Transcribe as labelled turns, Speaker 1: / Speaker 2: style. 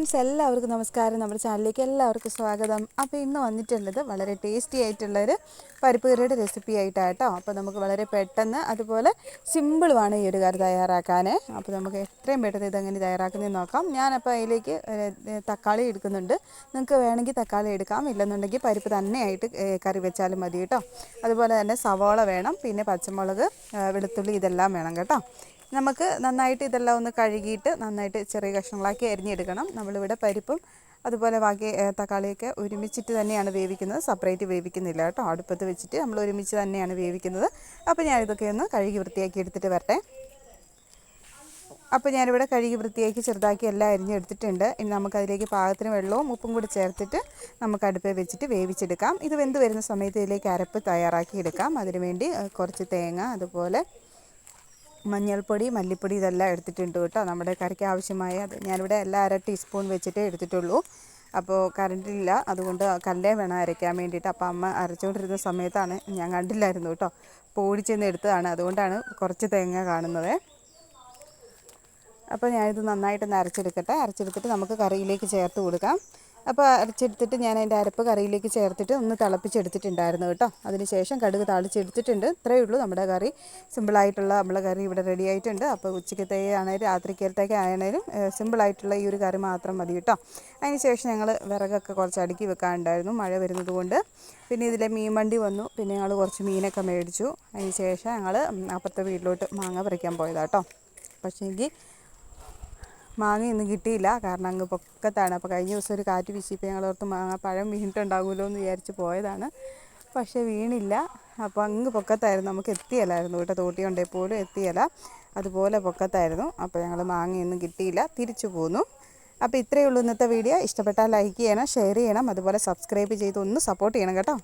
Speaker 1: Friends എല്ലാവർക്കും നമസ്കാരം. നമ്മുടെ ചാനലിലേക്ക് എല്ലാവർക്കും സ്വാഗതം. അപ്പോൾ ഇന്ന് വന്നിട്ടുള്ളത് വളരെ ടേസ്റ്റി ആയിട്ടുള്ളൊരു പരിപ്പ് കറിയുടെ റെസിപ്പി ആയിട്ടാണ് കേട്ടോ അപ്പോൾ നമുക്ക് വളരെ പെട്ടെന്ന് അതുപോലെ സിമ്പിളുമാണ് ഈ ഒരു കറി തയ്യാറാക്കാൻ അപ്പോൾ നമുക്ക് എത്രയും പെട്ടെന്ന് ഇതെങ്ങനെ തയ്യാറാക്കുന്നതെന്ന് നോക്കാം. ഞാനപ്പോൾ അതിലേക്ക് തക്കാളി എടുക്കുന്നുണ്ട്. നിങ്ങൾക്ക് വേണമെങ്കിൽ തക്കാളി എടുക്കാം. ഇല്ലെന്നുണ്ടെങ്കിൽ പരിപ്പ് തന്നെയായിട്ട് കറി വെച്ചാലും മതി കേട്ടോ. അതുപോലെ തന്നെ സവോള വേണം. പിന്നെ പച്ചമുളക് വെളുത്തുള്ളി ഇതെല്ലാം വേണം കേട്ടോ. നമുക്ക് നന്നായിട്ട് ഇതെല്ലാം ഒന്ന് കഴുകിയിട്ട് നന്നായിട്ട് ചെറിയ കഷ്ണങ്ങളാക്കി അരിഞ്ഞെടുക്കണം. നമ്മളിവിടെ പരിപ്പും അതുപോലെ ബാക്കി തക്കാളിയൊക്കെ ഒരുമിച്ചിട്ട് തന്നെയാണ് വേവിക്കുന്നത്. സെപ്പറേറ്റ് വേവിക്കുന്നില്ല കേട്ടോ. അടുപ്പത്ത് വെച്ചിട്ട് നമ്മൾ ഒരുമിച്ച് തന്നെയാണ് വേവിക്കുന്നത്. അപ്പോൾ ഞാൻ ഇതൊക്കെ ഒന്ന് കഴുകി വൃത്തിയാക്കി എടുത്തിട്ട് വരട്ടെ. അപ്പോൾ ഞാനിവിടെ കഴുകി വൃത്തിയാക്കി ചെറുതാക്കി എല്ലാം അരിഞ്ഞെടുത്തിട്ടുണ്ട്. ഇനി നമുക്കതിലേക്ക് പാകത്തിന് വെള്ളവും ഉപ്പും കൂടി ചേർത്തിട്ട് നമുക്ക് അടുപ്പേ വെച്ചിട്ട് വേവിച്ചെടുക്കാം. ഇത് വെന്ത് വരുന്ന സമയത്ത് ഇതിലേക്ക് അരപ്പ് തയ്യാറാക്കി എടുക്കാം. അതിനുവേണ്ടി കുറച്ച് തേങ്ങ അതുപോലെ മഞ്ഞൾപ്പൊടി മല്ലിപ്പൊടി ഇതെല്ലാം എടുത്തിട്ടുണ്ട് കേട്ടോ. നമ്മുടെ കറിക്ക് ആവശ്യമായ അത്. ഞാനിവിടെ എല്ലാം അര ടീസ്പൂൺ വെച്ചിട്ടേ എടുത്തിട്ടുള്ളൂ. അപ്പോൾ കറണ്ടില്ല. അതുകൊണ്ട് കല്ലേ വേണം അരയ്ക്കാൻ വേണ്ടിയിട്ട്. അപ്പോൾ അമ്മ അരച്ചുകൊണ്ടിരുന്ന സമയത്താണ് ഞാൻ കണ്ടില്ലായിരുന്നു കേട്ടോ. അപ്പോൾ ഓടിച്ചെന്ന് എടുത്തതാണ്. അതുകൊണ്ടാണ് കുറച്ച് തേങ്ങ കാണുന്നത്. അപ്പോൾ ഞാനിത് നന്നായിട്ടൊന്ന് അരച്ചെടുക്കട്ടെ. അരച്ചെടുത്തിട്ട് നമുക്ക് കറിയിലേക്ക് ചേർത്ത് കൊടുക്കാം. അപ്പോൾ അരച്ചെടുത്തിട്ട് ഞാൻ അതിന്റെ അരപ്പ് കറിയിലേക്ക് ചേർത്തിട്ട് ഒന്ന് തിളപ്പിച്ചെടുത്തിട്ടുണ്ടായിരുന്നു കേട്ടോ. അതിനുശേഷം കടുക് താളിച്ചെടുത്തിട്ടുണ്ട്. ഇത്രയേ ഉള്ളൂ നമ്മുടെ കറി. സിമ്പിളായിട്ടുള്ള നമ്മളെ കറി ഇവിടെ റെഡി ആയിട്ടുണ്ട്. അപ്പോൾ ഉച്ചക്കത്തെ ആണെങ്കിലും രാത്രിക്കലത്തേക്ക് ആണെങ്കിലും സിമ്പിളായിട്ടുള്ള ഈ ഒരു കറി മാത്രം മതി കേട്ടോ. അതിനുശേഷം ഞങ്ങൾ വിറകൊക്കെ കുറച്ച് അടുക്കി വെക്കാനുണ്ടായിരുന്നു. മഴ വരുന്നത് കൊണ്ട് പിന്നെ ഇതിലെ മീൻ വണ്ടി വന്നു. പിന്നെ ഞങ്ങൾ കുറച്ച് മീനൊക്കെ മേടിച്ചു. അതിന് ശേഷം ഞങ്ങൾ അപ്പുറത്തെ വീട്ടിലോട്ട് മാങ്ങ പറിക്കാൻ പോയതാട്ടോ പക്ഷേങ്കിൽ മാങ്ങയൊന്നും കിട്ടിയില്ല. കാരണം അങ്ങ് പൊക്കത്താണ്. അപ്പോൾ കഴിഞ്ഞ ദിവസം ഒരു കാറ്റ് വീശിപ്പോൾ ഞങ്ങളോർത്ത് മാങ്ങ പഴം വീണിട്ടുണ്ടാകുമല്ലോ എന്ന് വിചാരിച്ച് പോയതാണ്. പക്ഷേ വീണില്ല. അപ്പോൾ അങ്ങ് പൊക്കത്തായിരുന്നു. നമുക്ക് എത്തിയല്ലായിരുന്നു കേട്ടോ. തോട്ടി കൊണ്ടേ പോലും എത്തിയല്ല. അതുപോലെ പൊക്കത്തായിരുന്നു. അപ്പോൾ ഞങ്ങൾ മാങ്ങയൊന്നും കിട്ടിയില്ല. തിരിച്ചു പോന്നു. അപ്പോൾ ഇത്രയേ ഉള്ളൂ ഇന്നത്തെ വീഡിയോ. ഇഷ്ടപ്പെട്ടാൽ ലൈക്ക് ചെയ്യണം ഷെയർ ചെയ്യണം. അതുപോലെ സബ്സ്ക്രൈബ് ചെയ്ത് ഒന്ന് സപ്പോർട്ട് ചെയ്യണം കേട്ടോ.